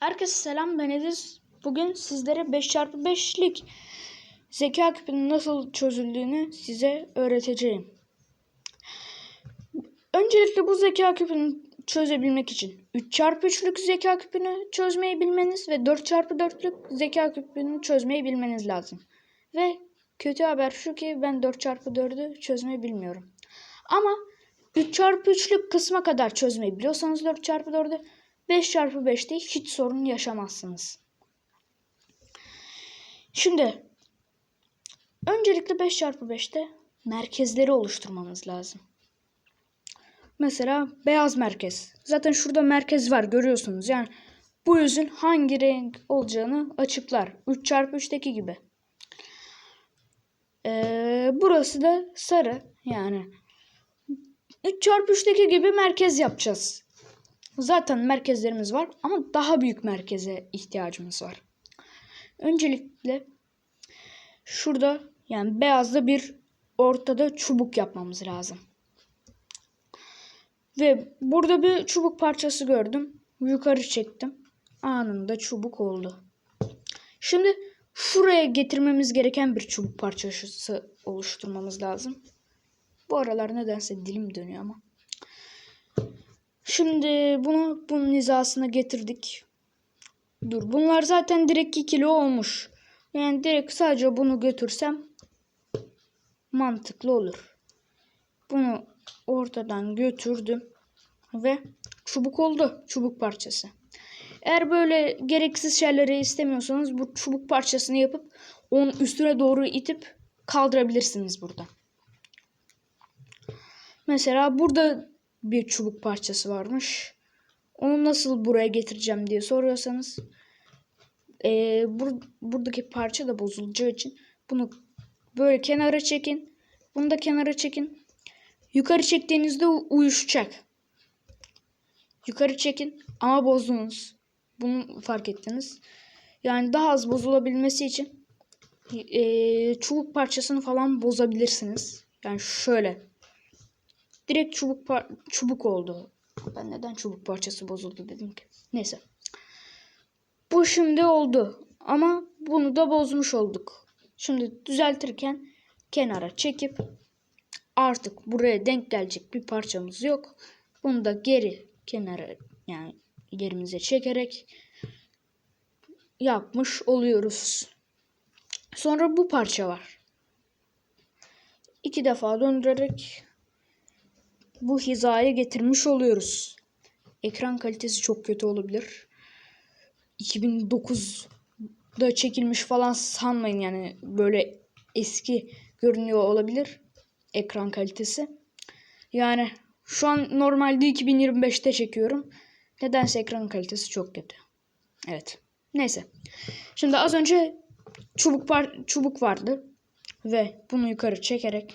Herkese selam ben Ediz. Bugün sizlere 5x5'lik zeka küpünün nasıl çözüldüğünü size öğreteceğim. Öncelikle bu zeka küpünü çözebilmek için 3x3'lük zeka küpünü çözmeyi bilmeniz ve 4x4'lük zeka küpünü çözmeyi bilmeniz lazım. Ve kötü haber şu ki ben 4x4'ü çözmeyi bilmiyorum. Ama 3x3'lük kısma kadar çözmeyi biliyorsanız 4x4'ü 5x5'te hiç sorun yaşamazsınız. Şimdi öncelikle 5x5'te merkezleri oluşturmamız lazım. Mesela beyaz merkez. Zaten şurada merkez var görüyorsunuz. Yani bu yüzün hangi renk olacağını açıklar. 3x3'teki gibi. Ee, burası da sarı. Yani 3x3'teki gibi merkez yapacağız. Zaten merkezlerimiz var ama daha büyük merkeze ihtiyacımız var. Öncelikle şurada yani beyazda bir ortada çubuk yapmamız lazım. Ve burada bir çubuk parçası gördüm. Yukarı çektim. Anında çubuk oldu. Şimdi şuraya getirmemiz gereken bir çubuk parçası oluşturmamız lazım. Bu aralar nedense dilim dönüyor ama. Şimdi bunu bunun hizasına getirdik. Dur bunlar zaten direkt 2 kilo olmuş. Yani direkt sadece bunu götürsem mantıklı olur. Bunu ortadan götürdüm ve çubuk oldu. Çubuk parçası. Eğer böyle gereksiz şeyleri istemiyorsanız bu çubuk parçasını yapıp onun üstüne doğru itip kaldırabilirsiniz burada. Mesela burada bir çubuk parçası varmış. Onu nasıl buraya getireceğim diye soruyorsanız e, bur buradaki parça da bozulacağı için bunu böyle kenara çekin. Bunu da kenara çekin. Yukarı çektiğinizde uyuşacak. Yukarı çekin ama bozdunuz. Bunu fark ettiniz. Yani daha az bozulabilmesi için e, çubuk parçasını falan bozabilirsiniz. Yani şöyle direkt çubuk çubuk oldu. Ben neden çubuk parçası bozuldu dedim ki. Neyse. Bu şimdi oldu. Ama bunu da bozmuş olduk. Şimdi düzeltirken kenara çekip artık buraya denk gelecek bir parçamız yok. Bunu da geri kenara yani yerimize çekerek yapmış oluyoruz. Sonra bu parça var. İki defa döndürerek bu hizaya getirmiş oluyoruz. Ekran kalitesi çok kötü olabilir. 2009'da çekilmiş falan sanmayın yani böyle eski görünüyor olabilir ekran kalitesi. Yani şu an normalde 2025'te çekiyorum. Nedense ekran kalitesi çok kötü. Evet. Neyse. Şimdi az önce çubuk var, çubuk vardı ve bunu yukarı çekerek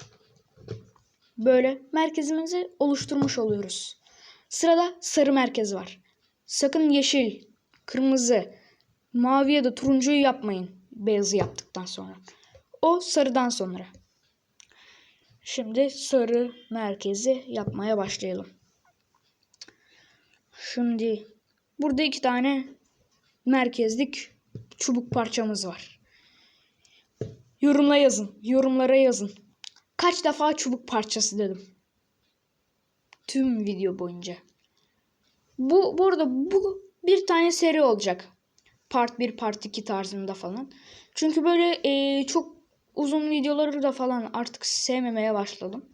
böyle merkezimizi oluşturmuş oluyoruz. Sırada sarı merkez var. Sakın yeşil, kırmızı, mavi ya da turuncuyu yapmayın beyazı yaptıktan sonra. O sarıdan sonra. Şimdi sarı merkezi yapmaya başlayalım. Şimdi burada iki tane merkezlik çubuk parçamız var. Yorumla yazın. Yorumlara yazın. Kaç defa çubuk parçası dedim. Tüm video boyunca. Bu burada bu bir tane seri olacak. Part 1, part 2 tarzında falan. Çünkü böyle e, çok uzun videoları da falan artık sevmemeye başladım.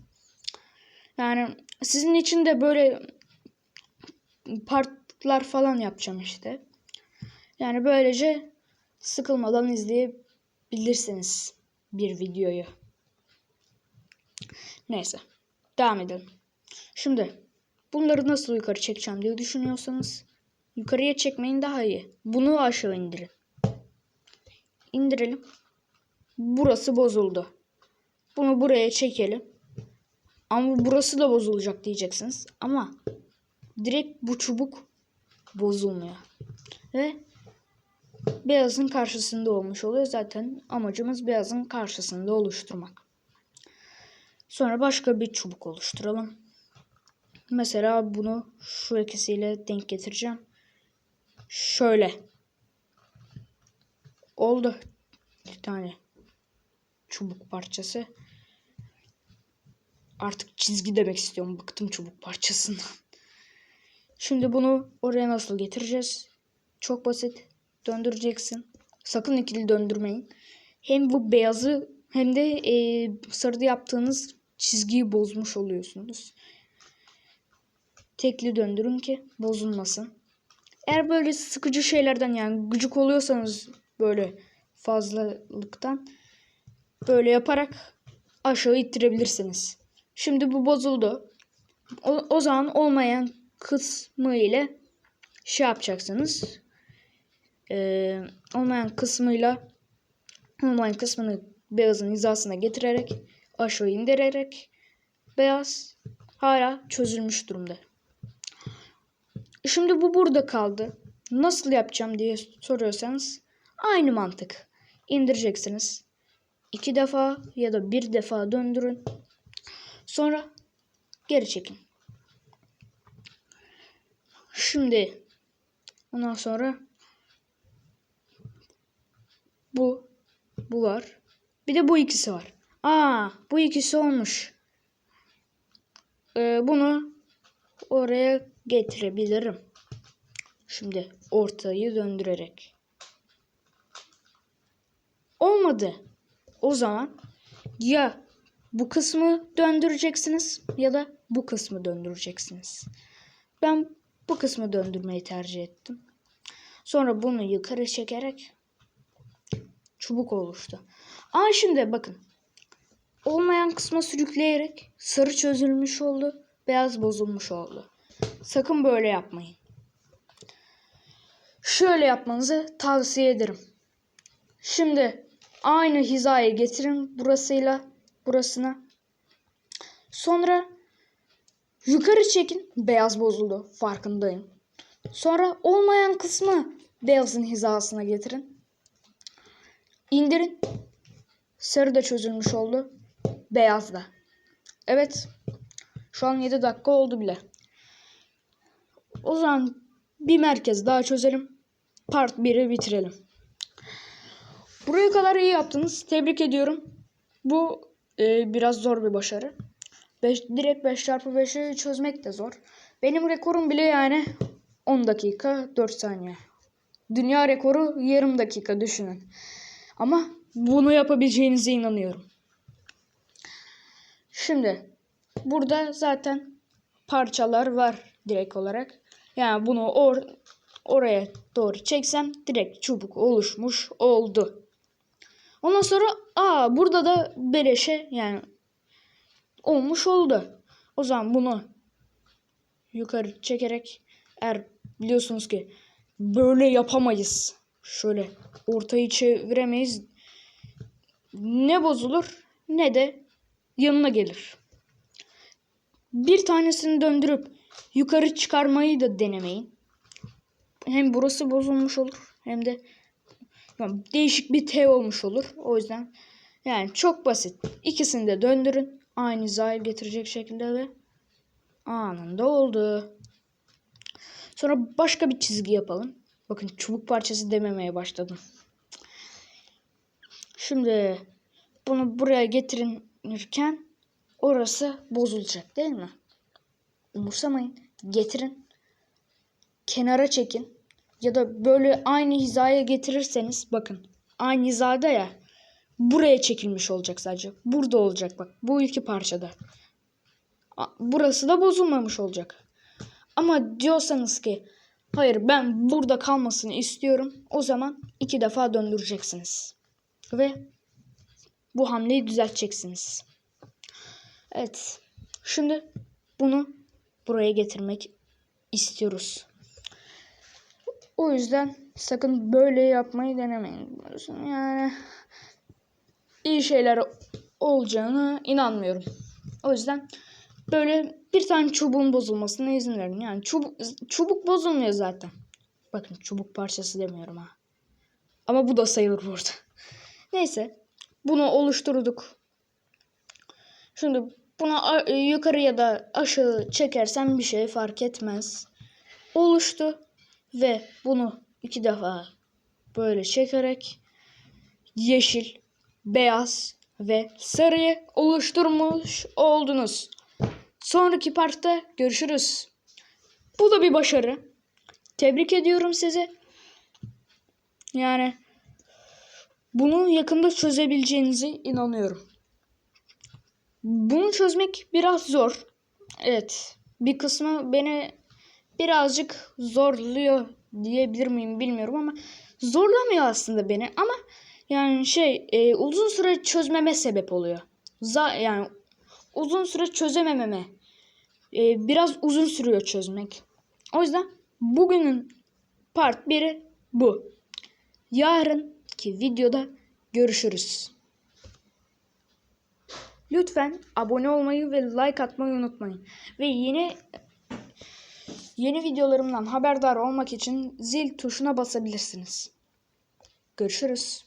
Yani sizin için de böyle partlar falan yapacağım işte. Yani böylece sıkılmadan izleyebilirsiniz bir videoyu. Neyse. Devam edelim. Şimdi bunları nasıl yukarı çekeceğim diye düşünüyorsanız yukarıya çekmeyin daha iyi. Bunu aşağı indirin. İndirelim. Burası bozuldu. Bunu buraya çekelim. Ama burası da bozulacak diyeceksiniz. Ama direkt bu çubuk bozulmuyor. Ve beyazın karşısında olmuş oluyor. Zaten amacımız beyazın karşısında oluşturmak. Sonra başka bir çubuk oluşturalım. Mesela bunu şu ikisiyle denk getireceğim. Şöyle. Oldu. Bir tane çubuk parçası. Artık çizgi demek istiyorum. Bıktım çubuk parçasından. Şimdi bunu oraya nasıl getireceğiz? Çok basit. Döndüreceksin. Sakın ikili döndürmeyin. Hem bu beyazı hem de e, sarıda yaptığınız çizgiyi bozmuş oluyorsunuz. Tekli döndürün ki bozulmasın. Eğer böyle sıkıcı şeylerden yani gıcık oluyorsanız böyle fazlalıktan böyle yaparak aşağı ittirebilirsiniz. Şimdi bu bozuldu. O, o zaman olmayan kısmı ile şey yapacaksınız. Ee, olmayan kısmıyla olmayan kısmını beyazın hizasına getirerek aşağı indirerek beyaz hala çözülmüş durumda. Şimdi bu burada kaldı. Nasıl yapacağım diye soruyorsanız aynı mantık. İndireceksiniz. İki defa ya da bir defa döndürün. Sonra geri çekin. Şimdi ondan sonra bu bu var. Bir de bu ikisi var. Aa bu ikisi olmuş. Ee, bunu oraya getirebilirim. Şimdi ortayı döndürerek. Olmadı. O zaman ya bu kısmı döndüreceksiniz ya da bu kısmı döndüreceksiniz. Ben bu kısmı döndürmeyi tercih ettim. Sonra bunu yukarı çekerek çubuk oluştu. Aa şimdi bakın. Olmayan kısma sürükleyerek sarı çözülmüş oldu, beyaz bozulmuş oldu. Sakın böyle yapmayın. Şöyle yapmanızı tavsiye ederim. Şimdi aynı hizaya getirin burasıyla burasına. Sonra yukarı çekin. Beyaz bozuldu. Farkındayım. Sonra olmayan kısmı beyazın hizasına getirin. İndirin. Sarı da çözülmüş oldu. Beyaz da. Evet. Şu an 7 dakika oldu bile. O zaman bir merkez daha çözelim. Part 1'i bitirelim. Buraya kadar iyi yaptınız. Tebrik ediyorum. Bu e, biraz zor bir başarı. Beş, direkt 5 çarpı 5'i çözmek de zor. Benim rekorum bile yani 10 dakika 4 saniye. Dünya rekoru yarım dakika düşünün. Ama bunu yapabileceğinize inanıyorum. Şimdi burada zaten parçalar var direkt olarak. Yani bunu or oraya doğru çeksem direkt çubuk oluşmuş oldu. Ondan sonra aa burada da beleşe yani olmuş oldu. O zaman bunu yukarı çekerek eğer biliyorsunuz ki böyle yapamayız. Şöyle ortayı çeviremeyiz. Ne bozulur ne de yanına gelir. Bir tanesini döndürüp yukarı çıkarmayı da denemeyin. Hem burası bozulmuş olur hem de yani değişik bir T olmuş olur. O yüzden yani çok basit. İkisini de döndürün. Aynı hizaya getirecek şekilde ve anında oldu. Sonra başka bir çizgi yapalım. Bakın çubuk parçası dememeye başladım. Şimdi bunu buraya getirirken orası bozulacak değil mi? Umursamayın. Getirin. Kenara çekin. Ya da böyle aynı hizaya getirirseniz bakın. Aynı hizada ya. Buraya çekilmiş olacak sadece. Burada olacak bak. Bu iki parçada. Burası da bozulmamış olacak. Ama diyorsanız ki hayır ben burada kalmasını istiyorum. O zaman iki defa döndüreceksiniz. Ve bu hamleyi düzelteceksiniz. Evet. Şimdi bunu buraya getirmek istiyoruz. O yüzden sakın böyle yapmayı denemeyin. Yani iyi şeyler olacağını inanmıyorum. O yüzden böyle bir tane çubuğun bozulmasına izin verin. Yani çubuk, çubuk bozulmuyor zaten. Bakın çubuk parçası demiyorum ha. Ama bu da sayılır burada. Neyse. Bunu oluşturduk. Şimdi buna yukarı ya da aşağı çekersem bir şey fark etmez. Oluştu. Ve bunu iki defa böyle çekerek yeşil, beyaz ve sarıyı oluşturmuş oldunuz. Sonraki partta görüşürüz. Bu da bir başarı. Tebrik ediyorum sizi. Yani bunu yakında çözebileceğinize inanıyorum. Bunu çözmek biraz zor. Evet. Bir kısmı beni birazcık zorluyor diyebilir miyim bilmiyorum ama zorlamıyor aslında beni ama yani şey e, uzun süre çözmeme sebep oluyor. Za yani uzun süre çözemememe. E, biraz uzun sürüyor çözmek. O yüzden bugünün part 1'i bu. Yarınki videoda görüşürüz. Lütfen abone olmayı ve like atmayı unutmayın. Ve yeni yeni videolarımdan haberdar olmak için zil tuşuna basabilirsiniz. Görüşürüz.